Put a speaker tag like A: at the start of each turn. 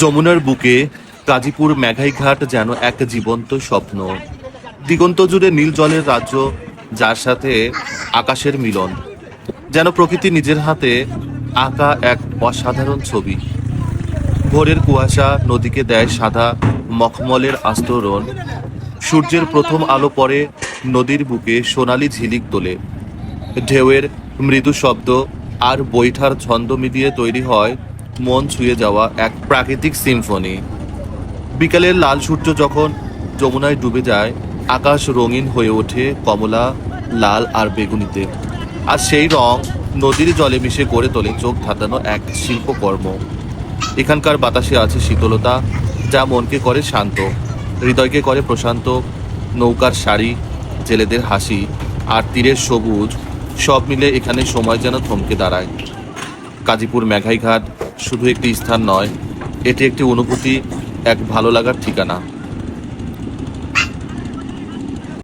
A: যমুনার বুকে গাজীপুর মেঘাইঘাট যেন এক জীবন্ত স্বপ্ন। দিগন্ত জুড়ে নীল জলের রাজ্য, যার সাথে আকাশের মিলন। যেন প্রকৃতি নিজের হাতে আঁকা এক অসাধারণ ছবি। ভোরের কুয়াশা নদীকে দেয় সাদা মখমলের আস্তরণ। সূর্যের প্রথম আলো পরে নদীর বুকে সোনালি ঝিলিক তোলে। ঢেউয়ের মৃদু শব্দ আর বৈঠার ছন্দ মিলিয়ে তৈরি হয় মন ছুঁয়ে যাওয়া এক প্রাকৃতিক সিম্ফনি বিকালের লাল সূর্য যখন যমুনায় ডুবে যায়, আকাশ রঙিন হয়ে ওঠে কমলা, লাল আর বেগুনিতে। আর সেই রং নদীর জলে মিশে গড়ে তোলে চোখ ধাঁধানো এক শিল্পকর্ম। এখানকার বাতাসে আছে শীতলতা, যা মনকে করে শান্ত, হৃদয়কে করে প্রশান্ত, নৌকার শাড়ি জেলেদের হাসি আর তীরের সবুজ, সব মিলে এখানে সময় যেন থমকে দাঁড়ায়। কাজীপুর মেঘাইঘাট শুধু একটি স্থান নয় এটি একটি অনুভূতি এক ভালো লাগার ঠিকানা।